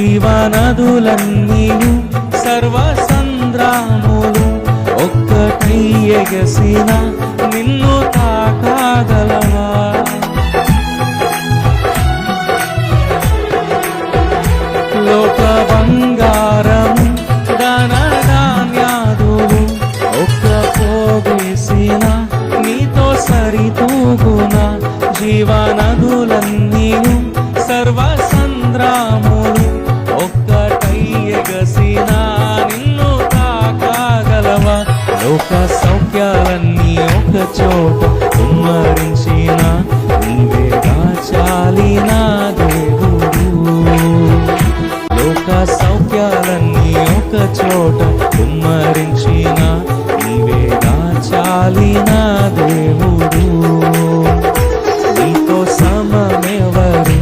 జీవనదులన్నీను సర్వసంద్రాములు ఒక్కటై ఎగసిన కష్టాలన్నీ ఒక చోట కుమ్మరించిన నీవే దాచాలి నా దేవుడు. నీతో సమమెవరు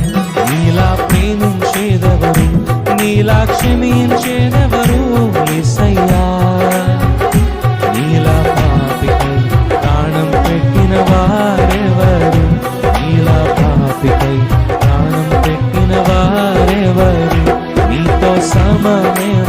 నీలా ప్రేమించేదెవరు నీలా క్షమించేదెవరు? సమమే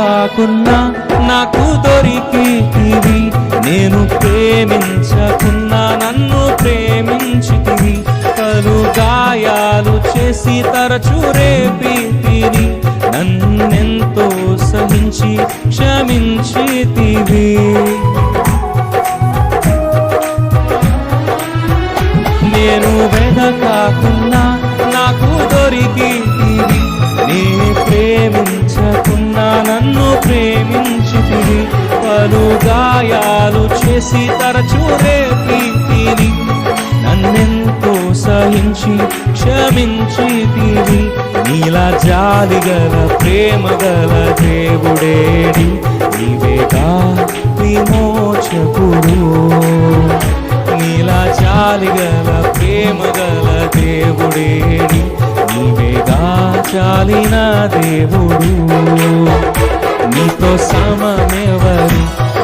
కాకున్నా నాకు దొరికితివి నేను ప్రేమించకున్నా నన్ను ప్రేమించితివి. కలు గాయాలు చేసి తరచు రేపితివి నన్నెంతో సహించి క్షమించితివి పలు గాయాలు చేసి తరచు రేపితివి నన్నెంతో సహించి క్షమించితివి నీలా జాలిగల ప్రేమగల దేవుడేడి. నీవేగా విమోచకుడు. నీలా చాలిగల ప్రేమగల దేవుడేడి. నీవేగా చాలిన దేవుడు. నీతో సమమెవరు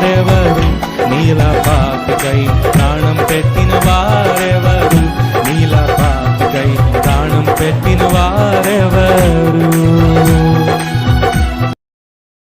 వారెవరు నీల పాపికై ప్రాణం పెట్టిన వారెవరు నీల పాపికై ప్రాణం పెట్టిన వారెవరు